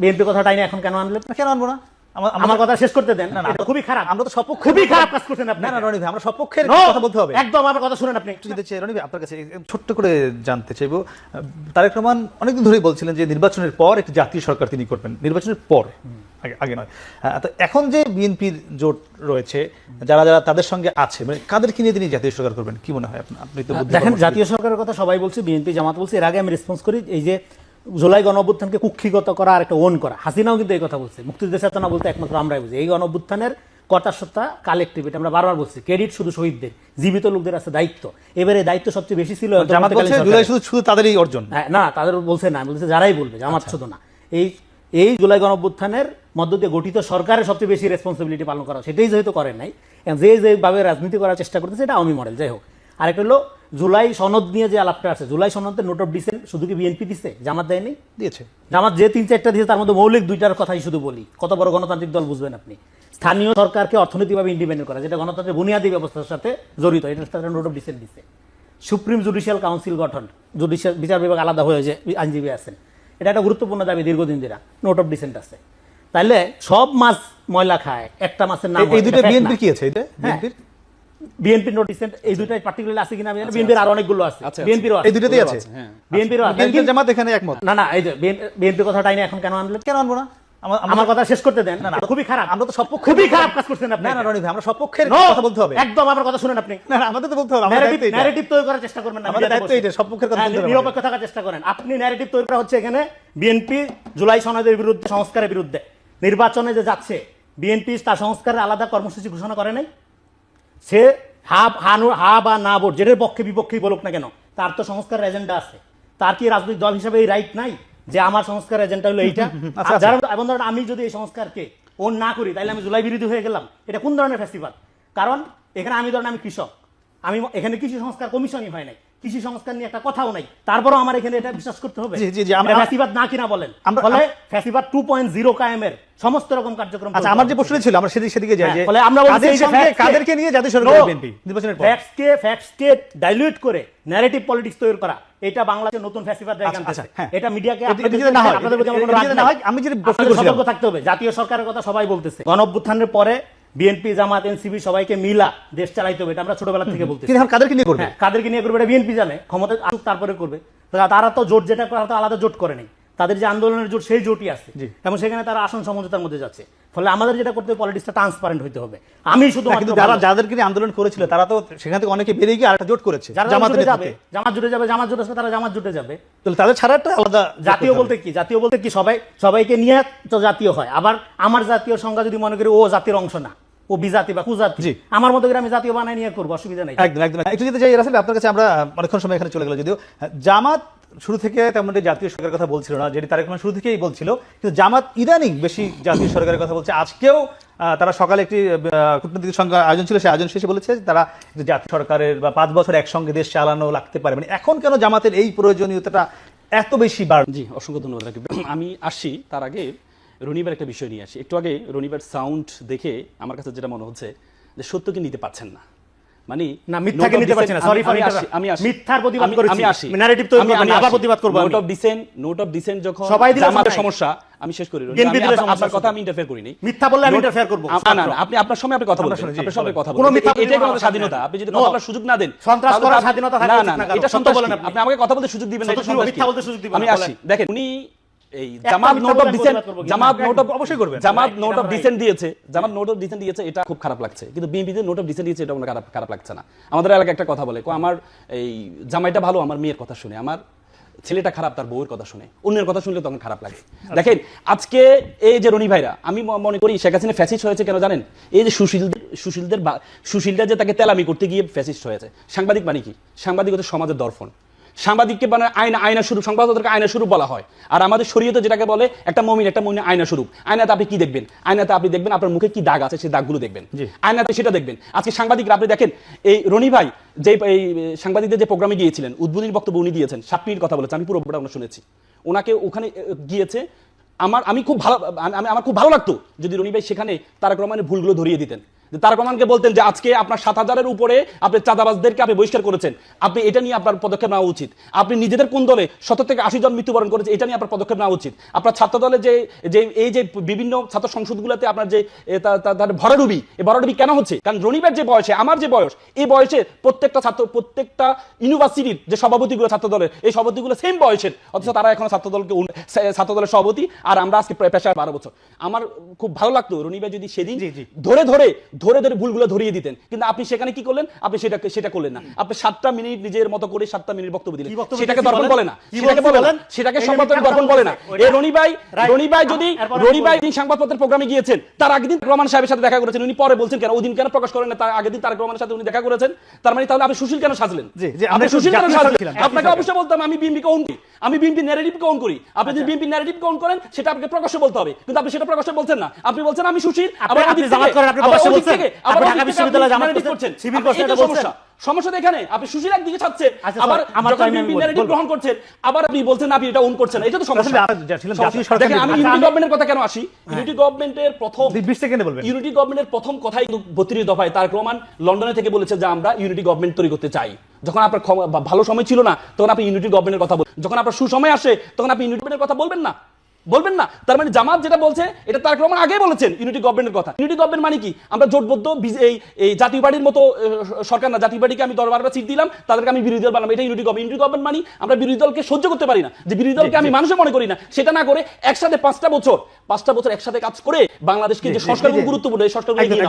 BNP কথাটাই না? এখন কেন আনলেন? কেন আনব না? আমার- কথা শেষ করতে দেন। না, না, খুবই খারাপ। আমরা তো সপক্ষে খুবই খারাপ কাজ করছেন আপনি। না না রনি ভাই আমরা সপক্ষের কথা বলতে হবে। একদম আমার কথা শুনেন আপনি। একটু যেতে চাই রনি ভাই আপনার কাছে ছোট্ট করে জানতে চাইব। তারেক রহমান অনেকদিন ধরেই বলছিলেন যে নির্বাচনের পর একটি জাতীয় সরকার তিনি করবেন। নির্বাচনের পর আগে আগে নয়। তো এখন যে বিএনপির জোট রয়েছে যারা যারা তাদের সঙ্গে আছে মানে কাদেরকে নিয়ে তিনি জাতীয় সরকার করবেন? কি মনে হয় আপনি তো দেখেন জাতীয় সরকারের কথা সবাই বলছে বিএনপি জামাত বলছে। এর আগে আমি রেসপন্স করি এই যে জুলাই গণ অভ্যুত্থানকে কুক্ষিগত করা আর একটা ওন করা। হাসিনাও কিন্তু এই কথা বলছে। মুক্তিযুদ্ধের চেতনা বলতে একমাত্র আমরাই বুঝি। এই গণ অভ্যুত্থানের কর্তা সত্তা কালেকটিভ এটা আমরা বারবার বলছি। ক্রেডিট শুধু শহীদদের জীবিত লোকদের আছে দায়িত্ব। এবারে দায়িত্ব সবচেয়ে বেশি ছিল শুধু তাদেরই অর্জন। হ্যাঁ, না তাদের বলছে না বলছে যারাই বলবে জামাত শুধু না। এই এই জুলাই গণঅভ্যুত্থানের মধ্য দিয়ে গঠিত সরকারের সবচেয়ে বেশি রেসপন্সিবিলিটি পালন করা সেটাই যেহেতু করেন নাই যে যেভাবে রাজনীতি করার চেষ্টা করতেছে এটা আওয়ামী মডেল যাই হোক। আরেকটা হলো জুলাই সনদ নিয়ে যে আলাপটা আছে জুলাই সনদের নোট অফ ডিসেন্ট শুধু কি বিএনপি দিছে? জামাত দেয়নি? দিয়েছে। জামাত যে তিন চারটা দিয়েছে তার মধ্যে মৌলিক দুইটার কথাই শুধু বলি। কত বড় গণতান্ত্রিক দল বুঝবেন আপনি। স্থানীয় সরকারকে অর্থনৈতিকভাবে ইন্ডিপেন্ডেন্ট করা যেটা গণতন্ত্রের বুনিয়াদী ব্যবস্থার সাথে জড়িত এটা তারা নোট অফ ডিসেন্ট দিচ্ছে সুপ্রিম জুডিশিয়াল কাউন্সিল গঠন জুডিশিয়াল বিচার বিভাগ আলাদা হয়ে যে আইনজীবী আছেন। এটা একটা গুরুত্বপূর্ণ দাবি দীর্ঘদিন ধরে নোট অফ ডিসেন্ট আছে। তাইলে সব মাছ ময়লা খায় একটা মাছের নাম এই- দুটো বিএনপির কি আছে? এটা হ্যাঁ। বিএনপির বিএনপি এই দুটাই পার্টিকুলারলি আছে কিনা বিএনপির আর অনেকগুলো আছে। আচ্ছা, বিএনপিরও এই দুটোতেই আছে। হ্যাঁ বিএনপিরও আছে। বিএনপির জামাত এখানে একমত। না না এই যে বিএনপি কথাটাই না এখন কেন আনলেন? কেন আনব না? আমার কথা শেষ করতে দেন। না, না, খুবই খারাপ। আমরা তো খুবই খারাপ কাজ করছেন আপনি। না না রনি ভাই আমরা কথা বলতে হবে। একদম আমার কথা শুনেন আপনি। না না আমাদের তো বলতে হবে আমাদের দায়িত্ব এটা। ন্যারেটিভ তৈরি করার চেষ্টা করবেন না আমাদের দায়িত্ব। এটা, সব পক্ষের কথা হ্যাঁ, শুনতে হবে নিরপেক্ষ থাকার চেষ্টা করেন। আপনি ন্যারেটিভ তৈরি করা হচ্ছে এখানে বিএনপি জুলাই সনদের বিরুদ্ধে সংস্কারের বিরুদ্ধে। নির্বাচনে যে যাচ্ছে বিএনপি তার সংস্কারের আলাদা কর্মসূচি ঘোষণা করে নাই? সে হা হা হা বা না ভোট যেটার পক্ষে বিপক্ষেই বলুক না কেন তার তো সংস্কারের এজেন্ডা আছে। তার কি রাজনৈতিক দল হিসেবে এই রাইট নাই? যে আমার সংস্কার এজেন্ডা হলো এইটা? আচ্ছা, যারা এবং ধরেন আমি যদি এই সংস্কারকে ও না করি তাহলে আমি জুলাই বিরোধী হয়ে গেলাম। এটা কোন ধরনের ফেস্টিভ্যাল কারণ এখানে আমি ধরেন আমি কৃষক। আমি এখানে কৃষি সংস্কার কমিশনই হয় নাই। কৃষি সংস্কার নিয়ে একটা কথাও নাই। তারপরও আমার এখানে এটা বিশ্বাস করতে হবে। জি, জি, আমরা- ফ্যাসিবাদ না কিনা বলেন। ফলে ফ্যাসিবাদ টু পয়েন্ট জিরো কায়েমের সমস্ত রকম কার্যক্রম আচ্ছা আমার যে প্রশ্ন ছিল আমরা সেদিকে সেদিকে যাই হ্যাঁ, যে ফলে আমরা বলছি এই যে সঙ্গে কাদেরকে নিয়ে জাতীয় সরকার বিএনপি? নির্বাচনের পর। ফ্যাক্টসকে ফ্যাক্টসকে ডাইলিউট করে ন্যারেটিভ পলিটিক্স তৈরি করা এটা বাংলাদেশের নতুন ফ্যাসিবাদ আচ্ছা, আনতেছে। আচ্ছা, হ্যাঁ। এটা মিডিয়াকে আপনাদের না হয়, আপনাদের প্রতি আমার কোনো রাগ নাই। আমি আপনাদের সতর্ক থাকতে হবে জাতীয় সরকারের কথা সবাই বলতেছে। গণ অভ্যুত্থানের পরে বিএনপি জামাত এনসিপি সবাইকে মিলা দেশ চালাইতে হবে এটা আমরা ছোটবেলা থেকে বলতে এখন কাদেরকে নিয়ে করবে? হ্যাঁ, কাদেরকে নিয়ে করবে এটা বিএনপি জানে ক্ষমতা আসুক তারপরে করবে। তারা তো জোট যেটা করে তো আলাদা জোট করে নেই। তাদের যে আন্দোলনের জোট সেই জোটই আছে। এবং সেখানে তারা আসন সমঝোতার মধ্যে যাচ্ছে। ফলে আমাদের যেটা করতে হবে পলিটিক্সটা ট্রান্সপারেন্ট হতে হবে। আমি শুধু কিন্তু যারা যাদেরকে আন্দোলন করেছিল তারা তো সেখান থেকে অনেকে বেরিয়ে গিয়ে আরেকটা জোট করেছে জুটে যাবে জামাত জুটে যাবে জামাত জুটে আসবে তারা জামাত জুটে যাবে। তাহলে তাদের ছাড়া একটা আলাদা জাতীয় বলতে কি? জাতীয় বলতে কি? সবাই সবাইকে নিয়ে তো জাতীয় হয়। আবার আমার জাতীয় সংজ্ঞা যদি মনে করি ও জাতির অংশ না। ও বিজাতি বা কুজাতি। আমার মতো করে আমি জাতীয় বানাই নিয়ে করব অসুবিধা নেই। একদম একদম। একটু যেতে চাই রাসেল আপনার কাছে আমরা অনেকক্ষণ সময় এখানে চলে গেল যদিও জামাত শুরু থেকে তেমন জাতীয় সরকারের কথা বলছিল না, যেটি তারেক রহমান শুরু থেকেই বলছিল। কিন্তু জামাত ইদানিং বেশি জাতীয় সরকারের কথা বলছে। আজকেও তারা সকালে একটি কূটনৈতিক সংঘ আয়োজন ছিল, সে আয়োজন শেষে বলেছে তারা জাতীয় সরকারের বা পাঁচ বছর একসঙ্গে দেশ চালানো লাগতে পারে। মানে এখন কেন জামাতের এই প্রয়োজনীয়তাটা এত বেশি বাড় জি, অসংখ্য ধন্যবাদ রাকিব। আমি আসছি তার আগে রনিবার একটা বিষয় নিয়ে আসি। একটু আগে রনিবার সাউন্ড দেখে আমার কাছে যেটা মনে হচ্ছে যে সত্যকে নিতে পারছেন না। মানে না, মিথ্যাকে নিতে পারছি না। Sorry for আমি আসি interrupt. আমি আসি। মিথ্যার প্রতিবাদ করেছি। আমি আসি। Narrative তৈরি করবেন না, আবার প্রতিবাদ করব note of dissent note of dissent যখন সবাই দিলে জামাতের সমস্যা সমস্যা আমি শেষ করি। রনি। বিএনপি আমি দিলে আপনার- কথা আমি ইন্টারফেয়ার মিথ্যা বললে আমি না না আপনি আপনার সময় আপনি কথা বলবেন আপনার সময় কথা কোনো বলবেন মিথ্যা এটাই আমাদের স্বাধীনতা। আপনি যদি কথা বলার সুযোগ না দেন সন্ত্রাস করার স্বাধীনতা থাকা না না না এটা সন্ত্রাস বলেন আপনি। আমাকে কথা বলতে সুযোগ দিবেন না এটা মিথ্যা বলতে সুযোগ দিবেন আমি আসি। দেখেন উনি এই Jamaat note of dissent Jamaat note of অবশ্যই করবেন। জামাত নোট অফ ডিসেন্ট দিয়েছে জামাত নোট অফ ডিসেন্ট দিয়েছে এটা খুব খারাপ লাগছে। কিন্তু বিএনপিতে নোট অফ ডিসেন্ট দিয়েছে এটা আমার খারাপ খারাপ লাগছে না। আমাদের এলাকায় একটা কথা বলে আমার এই জামাইটা ভালো আমার মেয়ের কথা শুনে আমার ছেলেটা খারাপ তার বউয়ের কথা শুনে। অন্যের কথা শুনলে তখন খারাপ লাগে। দেখেন আজকে এই যে রনি ভাইরা আমি মনে করি শেখ হাসিনা ফ্যাসিস্ট হয়েছে কেন জানেন? এই যে সুশীলদের সুশীলদের সুশীলরা যে তাকে তেলামি করতে গিয়ে ফ্যাসিস্ট হয়েছে। সাংবাদিক মানে কি? সাংবাদিক হচ্ছে সমাজের দর্পণ। সাংবাদিককে মানে আয়না আয়না স্বরূপ সংবাদপত্রকে আয়না স্বরূপ বলা হয়। আর আমাদের শরীয়তে যেটাকে বলে একটা মমিন একটা মমিন আয়না স্বরূপ। আয়নাতে আপনি কি দেখবেন? আয়নাতে আপনি দেখবেন আপনার মুখে কি দাগ আছে সেই দাগগুলো দেখবেন। আয়নাতে সেটা দেখবেন। আজকে সাংবাদিকরা আপনি দেখেন এই রনি ভাই যে এই সাংবাদিকদের যে প্রোগ্রামে গিয়েছিলেন উদ্বোধনী বক্তব্য উনি দিয়েছেন সাত মিনিট কথা বলেছেন আমি পুরো আমরা শুনেছি। ওনাকে ওখানে গিয়েছে আমার আমি খুব ভালো আমি আমি- আমার খুব ভালো লাগতো যদি রনি ভাই সেখানে তারাক রহমানের ভুলগুলো ধরিয়ে দিতেন। তারেক রহমানকে বলতেন যে আজকে আপনার সাত হাজারের উপরে আপনি চাঁদাবাজদেরকে আপনি বহিষ্কার করেছেন। আপনি এটা নিয়ে আপনার পদক্ষেপ নেওয়া উচিত। আপনি নিজেদের কোন দলে সত্তর থেকে আশি জন মৃত্যুবরণ করেছে এটা নিয়ে আপনার পদক্ষেপ নেওয়া উচিত। আপনার ছাত্র দলে যে যে এই যে বিভিন্ন ছাত্র সংসদগুলোতে আপনার যে এ, তা- তা- তার ভরাডুবি এই ভরাডুবি কেন হচ্ছে? কারণ রনিবের যে বয়সে আমার যে বয়স এই বয়সে প্রত্যেকটা ছাত্র প্রত্যেকটা ইউনিভার্সিটির যে সভাপতিগুলো ছাত্র দলের এই সভাপতিগুলো সেম বয়সের অথচ তারা এখন ছাত্র দলকে ছাত্র দলের সভাপতি আর আমরা আজকে প্রায় পেশায় বারো বছর। আমার খুব ভালো লাগতো রনিবা যদি সেদিন। ধরে ধরে ধরে ধরে ভুলগুলো ধরিয়ে দিতেন। কিন্তু আপনি সেখানে কি করলেন? আপনি সেটা সেটা করলেন না। আপনি সাতটা মিনিট নিজের মতো করে সাতটা মিনিট বক্তব্য দিলেন। সেটাকে দর্পণ বলে না। সেটাকে বলে না। সেটাকে এই যে সংবাদ মিথ্যা দর্পণ বলে না। ওইটা- রনি ভাই রনি ভাই যদি রনি ভাই দিন সংবাদপত্রের প্রোগ্রামে গিয়েছেন তার আগের দিন রহমান সাহেবের সাথে দেখা করেছেন। উনি পরে বলছেন কেন? ওই দিন কেন প্রকাশ করেন না? তার আগের দিন তারেক রহমানের সাথে উনি দেখা করেছেন। তার মানে তাহলে আপনি সুশীল কেন সাজলেন? আপনি সুশীল কেন সাজলেন? আপনাকে অবশ্যই বলতাম আমি বিএনপি কে own করি। আমি বিএনপি ন্যারেটিভ own করি। আপনি যদি বিএনপি ন্যারেটিভ own করেন সেটা আপনাকে প্রকাশ্যে বলতে হবে। কিন্তু আপনি সেটা প্রকাশ্যে বলছেন না। আপনি বলছেন আমি সুশীল আবার আপনি জামাত করেন, আপনি প্রকাশ্যে বলছেন? থেকে- আবার ঢাকা দিক থেকে বিশ্ববিদ্যালয়ে আপনি জামাত করছেন, করছেন। শিবির করছেন, এটা বলছেন? সমস্যা। সমস্যা এখানে আপনি সুশীল একদিকে ছাড়ছেন। আচ্ছা, আবার আমার যখন time আমি বিএনপি বলব, ন্যারেটিভ বলব। গ্রহণ করছেন আবার আপনি বলছেন আপনি এটা ওন করছেন এটা তো সমস্যা। আসলে আমরা যা ছিলাম জাতীয় সরকার দেখেন আমি ইউনিটি গভর্নমেন্টের কথা কেন আসি? ইউনিটি গভর্নমেন্টের প্রথম বিশ সেকেন্ডে বলবেন। ইউনিটি গভর্নমেন্টের প্রথম কথাই বত্রিশ দফায় তারেক রহমান লন্ডনে থেকে বলেছে যে আমরা ইউনিটি গভর্নমেন্ট তৈরি করতে চাই। যখন আপনার ভালো সময় ছিল না তখন আপনি ইউনিটি গভর্নমেন্টের কথা বল যখন আপনার সুসময় আসে তখন আপনি ইউনিটি গভর্নমেন্টের কথা বলবেন না? বলবেন না। তার মানে জামাত যেটা বলছে এটা তার রহমান আগে বলেছেন ইউনিটি গভর্নমেন্টের কথা। ইউনিটি গভর্নমেন্ট মানে কি? আমরা জোটবদ্ধ এই এই জাতীয় পার্টির মতো সরকার না। জাতীয় পার্টিকে আমি দরবার বারোটা সিট দিলাম তাদেরকে আমি বিরোধী দল বানাবো। এটা ইউনিটি গভর্নমেন্ট ইউনিটি গভর্নমেন্ট মানে আমরা বিরোধী দলকে সহ্য করতে পারি না। যে বিরোধী দলকে আমি মানুষে মনে করি না সেটা না করে একসাথে পাঁচটা বছর পাঁচটা বছর একসাথে কাজ করে বাংলাদেশকে যে সংস্কারগুলো গুরুত্বপূর্ণ এই সংস্কারগুলো।